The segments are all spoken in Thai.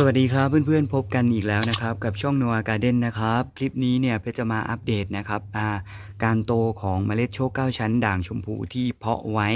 สวัสดีครับเพื่อนๆพบกันอีกแล้วนะครับ กับช่องนัวการ์เด้นนะครับ คลิปนี้เนี่ยเพจะมาอัปเดตนะครับการโตของเมล็ดโชคเก้าชั้นด่างชมพูที่เพาะไว้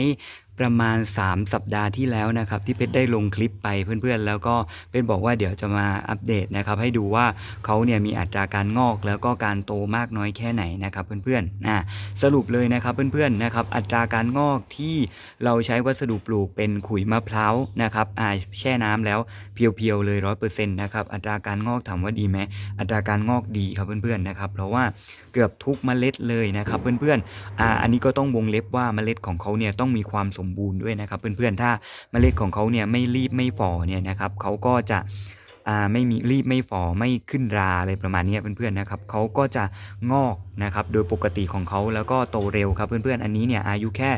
ประมาณ 3 สัปดาห์ที่แล้วนะครับ ที่เพชรได้ลงคลิปไปเพื่อนๆ แล้วก็เป็นบอกว่าเดี๋ยวจะมาอัปเดตนะครับ ให้ดูว่าเขาเนี่ยมีอัตราการงอกแล้วก็การโตมากน้อยแค่ไหนนะครับเพื่อนๆอ่าสรุปเลยนะครับเพื่อนๆนะครับอัตราการงอกที่เราใช้วัสดุปลูกเป็นขุยมะพร้าวนะครับอ่าแช่น้ำแล้วเพียวๆเลยร้อยเปอร์เซ็นต์นะครับอัตราการงอกถามว่าดีไหมอัตราการงอกดีครับเพื่อนๆนะครับเพราะว่าเกือบทุกเมล็ดเลยนะครับเพื่อนๆอ่าอันนี้ก็ต้องวงเล็บว่าเมล็ดของเขาเนี่ยต้องมีความสมมบูรณ์ด้วยนะครับ เพื่อนๆ ถ้าเมล็ดของเขาเนี่ยไม่รีบไม่ฝ่อเนี่ยนะครับเขาก็จะไม่มีรีบไม่ฝ่อไม่ขึ้นราอะไรประมาณนี้เพื่อนๆนะครับเขาก็จะงอกนะครับโดยปกติของเขาแล้วก็โตเร็วครับเพื่อนๆอันนี้เนี่ยอายุแค่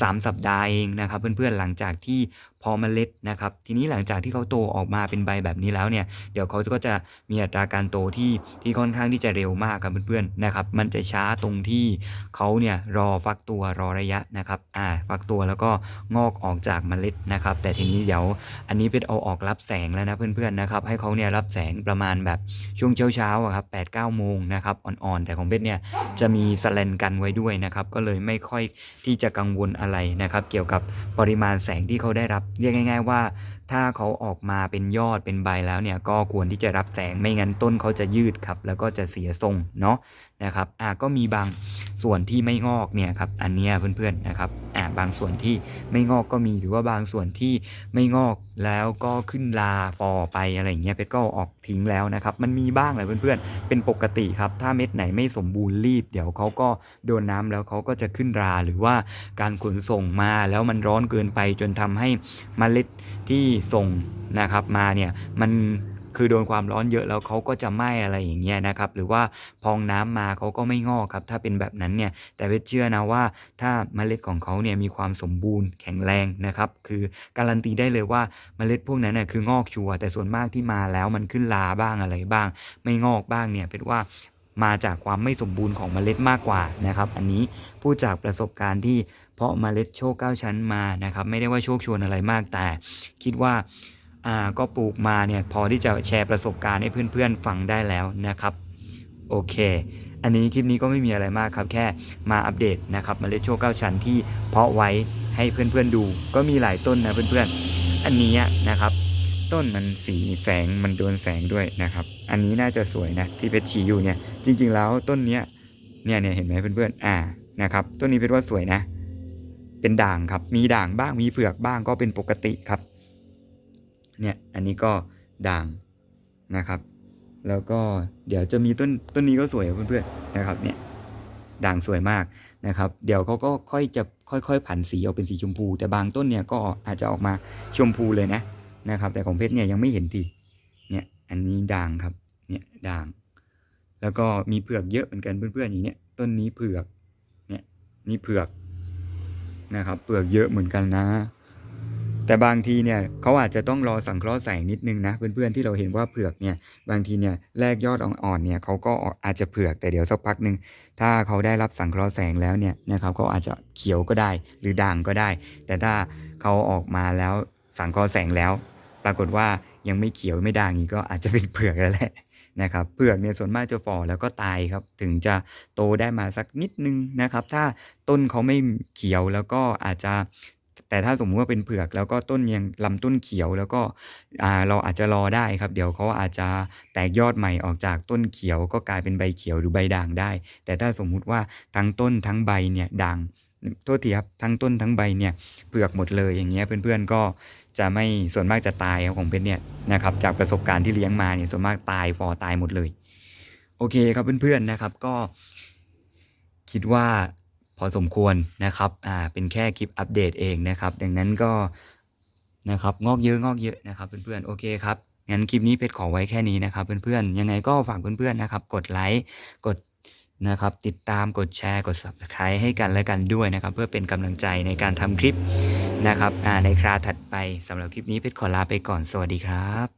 3 สัปดาห์เองนะครับ เพื่อนๆหลังจากที่พอมเมล็ดนะครับ ทีนี้หลังจากที่เขาโตออกมาเป็นใบแบบนี้แล้วเนี่ยเดี๋ยวเขาก็จะมีอัตราการโตที่ที่ค่อนข้างที่จะเร็วมากครับเพื่อนๆนะครับ มันจะช้าตรงที่เขาเนี่ยรอฟักตัวรอระยะนะครับอ่าฟักตัวแล้วก็งอกออกจากมเมล็ดนะครับ แต่ทีนี้เดี๋ยวอันนี้เป็นเอาออกรับแสงแล้วนะเพื่อนๆนะครับให้เขาเนี่ยรับแสงประมาณแบบช่วงเช้าๆครับแปดเก้าโมงนะครับอ่อนๆแต่ของเพชรเนี่ยจะมีสแลนกันไว้ด้วยนะครับ ก็เลยไม่ค่อยที่จะกังวลอะไรนะครับ เกี่ยวกับปริมาณแสงที่เขาได้รับ เรียกง่าย ๆ ว่า ถ้าเขาออกมาเป็นยอดเป็นใบแล้วเนี่ยก็ควรที่จะรับแสงไม่งั้นต้นเขาจะยืดครับ แล้วก็จะเสียทรงเนาะนะครับอ่าก็มีบางส่วนที่ไม่งอกเนี่ยครับอันนี้เพื่อนๆนะครับอ่าบางส่วนที่ไม่งอกก็มีหรือว่าบางส่วนที่ไม่งอกแล้วก็ขึ้นลาฟอไปอะไรอย่างเงี้ยเพชรก็ออกทิ้งแล้วนะครับ มันมีบ้างแหละเพื่อนๆ เป็นปกติครับ ถ้าเม็ดไหนไม่สมบูรณ์รีบ เดี๋ยวเขาก็โดนน้ำแล้วเขาก็จะขึ้นราหรือว่าการขนส่งมาแล้วมันร้อนเกินไปจนทำให้เมล็ดที่ส่งนะครับมาเนี่ยมันคือโดนความร้อนเยอะแล้วเขาก็จะไหม้อะไรอย่างเงี้ยนะครับหรือว่าพองน้ำมาเขาก็ไม่งอกครับถ้าเป็นแบบนั้นเนี่ยแต่เพชรเชื่อนะว่าถ้าเมล็ดของเขาเนี่ยมีความสมบูรณ์แข็งแรงนะครับคือการันตีได้เลยว่าเมล็ดพวกนั้นน่ยคืองอกชัวร์แต่ส่วนมากที่มาแล้วมันขึ้นลาบ้างอะไรบ้าง ไม่งอกบ้างเนี่ยเพชรว่า มาจากความไม่สมบูรณ์ของเมล็ดมากกว่านะครับ อันนี้พูดจากประสบการณ์ที่เพาะเมล็ดโชคเก้าชั้นมานะครับ ไม่ได้ว่าโชคชวนอะไรมากแต่ คิดว่าอ่าก็ปลูกมาเนี่ยพอที่จะแชร์ประสบการณ์ให้เพื่อนๆฟังได้แล้วนะครับโอเค อันนี้คลิปนี้ก็ไม่มีอะไรมากครับ แค่มาอัปเดตนะครับเมล็ดโชคเก้าชั้นที่เพาะไว้ให้เพื่อนๆดู ก็มีหลายต้นนะเพื่อนๆ อันนี้นะครับ ต้นมันสีแสงมันโดนแสงด้วยนะครับ อันนี้น่าจะสวยนะที่เพชรชี้อยู่เนี่ย จริง ๆ แล้วต้นเนี้ยเนี่ยเนี่ยเห็นไหมเพื่อนๆอ่านะครับ ต้นนี้เพชรว่าสวยนะ เป็นด่างครับ มีด่างบ้างมีเผือกบ้างก็เป็นปกติครับ เนี่ยอันนี้ก็ด่างนะครับ แล้วก็เดี๋ยวจะมีต้นต้นนี้ก็สวยเพื่อนๆนะครับเนี่ยด่างสวยมากนะครับ เดี๋ยวเขาก็ค่อยจะค่อยๆผันสีออกเป็นสีชมพู แต่บางต้นเนี่ยก็อาจจะออกมาชมพูเลยนะ นะครับ แต่ของเพชรเนี่ยยังไม่เห็นทีเนี่ยอันนี้ด่างครับเนี่ยด่าง แล้วก็มีเผือกเยอะเหมือนกันเพื่อนๆอย่างเนี้ยต้นนี้เผือกเนี่ยนี่เผือกนะครับ เปลือกเยอะเหมือนกันนะ แต่บางทีเนี่ยเขาอาจจะต้องรอสังเคราะห์แสงนิดนึงนะเพื่อนๆที่เราเห็นว่าเผือกเนี่ยบางทีเนี่ยแรกยอดอ่อนๆเนี่ยเขาก็อาจจะเผือกแต่เดี๋ยวสักพักหนึ่งถ้าเขาได้รับสังเคราะห์แสงแล้วเนี่ยนะครับเขาอาจจะเขียวก็ได้หรือด่างก็ได้ แต่ถ้าเขาออกมาแล้วสังเคราะห์แสงแล้ว ปรากฏว่ายังไม่เขียวไม่ด่างอีกก็อาจจะเป็นเผือกแล้วแหละนะครับเผือกเนี่ยส่วนมากจะฝ่อแล้วก็ตายครับ ถึงจะโตได้มาสักนิดนึงนะครับ ถ้าต้นเขาไม่เขียวแล้วก็อาจจะ แต่ถ้าสมมุติว่าเป็นเผือกแล้วก็ต้นยังลำต้นเขียวแล้วก็อ่าเราอาจจะรอได้ครับ เดี๋ยวเขาอาจจะแตกยอดใหม่ออกจากต้นเขียว ก็กลายเป็นใบเขียวหรือใบด่างได้ แต่ถ้าสมมุติว่าทั้งต้นทั้งใบเนี่ยด่าง โทษทีครับทั้งต้นทั้งใบเนี่ยเปลือกหมดเลยอย่างเงี้ยเพื่อนๆก็จะไม่ส่วนมากจะตายครับของเพชรเนี่ยนะครับจากประสบการณ์ที่เลี้ยงมาเนี่ยส่วนมากตายฟอตายหมดเลย โอเคครับเพื่อนๆนะครับก็ คิดว่าพอสมควรนะครับอ่าเป็นแค่คลิปอัปเดตเองนะครับ ดังนั้นก็นะครับงอกเยอะงอกเยอะนะครับเพื่อนๆโอเคครับงั้นคลิปนี้เพชรขอไว้แค่นี้นะครับเพื่อนๆยังไงก็ฝากเพื่อนๆนะครับ กดไลค์กด นะครับ ติดตามกดแชร์กด subscribe ให้กันและกันด้วยนะครับ เพื่อเป็นกำลังใจในการทำคลิปนะครับอ่าในคราวถัดไปสำหรับคลิปนี้เพชรขอลาไปก่อนสวัสดีครับ